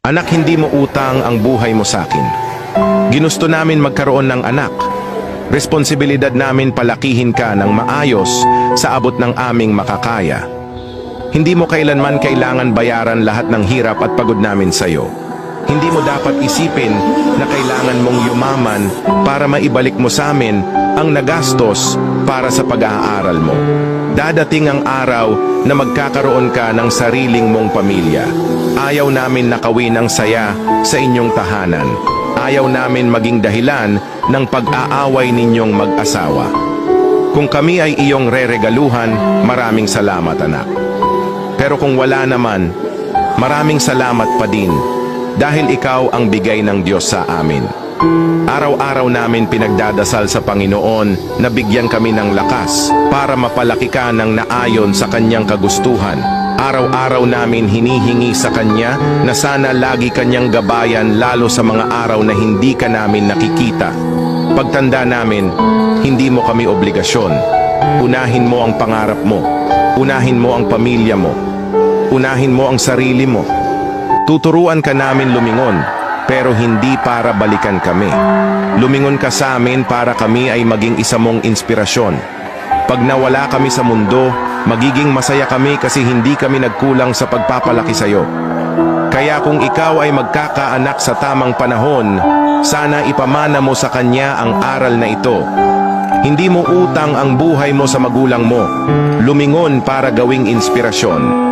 Anak, hindi mo utang ang buhay mo sa akin. Ginusto namin magkaroon ng anak. Responsibilidad namin palakihin ka ng maayos sa abot ng aming makakaya. Hindi mo kailanman kailangan bayaran lahat ng hirap at pagod namin sa'yo. Hindi mo dapat isipin na kailangan mong yumaman para maibalik mo sa amin ang nagastos para sa pag-aaral mo. Dadating ang araw na magkakaroon ka ng sariling mong pamilya. Ayaw namin nakawin ng saya sa inyong tahanan. Ayaw namin maging dahilan ng pag-aaway ninyong mag-asawa. Kung kami ay iyong reregaluhan, maraming salamat anak. Pero kung wala naman, maraming salamat pa din dahil ikaw ang bigay ng Diyos sa amin. Araw-araw namin pinagdadasal sa Panginoon na bigyan kami ng lakas para mapalaki ka ng naayon sa kanyang kagustuhan. Araw-araw namin hinihingi sa kanya na sana lagi kanyang gabayan lalo sa mga araw na hindi ka namin nakikita. Pagtanda namin, hindi mo kami obligasyon. Unahin mo ang pangarap mo. Unahin mo ang pamilya mo. Unahin mo ang sarili mo. Tuturuan ka namin lumingon, pero hindi para balikan kami. Lumingon ka sa amin para kami ay maging isa mong inspirasyon. Pag nawala kami sa mundo, magiging masaya kami kasi hindi kami nagkulang sa pagpapalaki sa iyo. Kaya kung ikaw ay magkakaanak sa tamang panahon, sana ipamana mo sa kanya ang aral na ito. Hindi mo utang ang buhay mo sa magulang mo. Lumingon para gawing inspirasyon.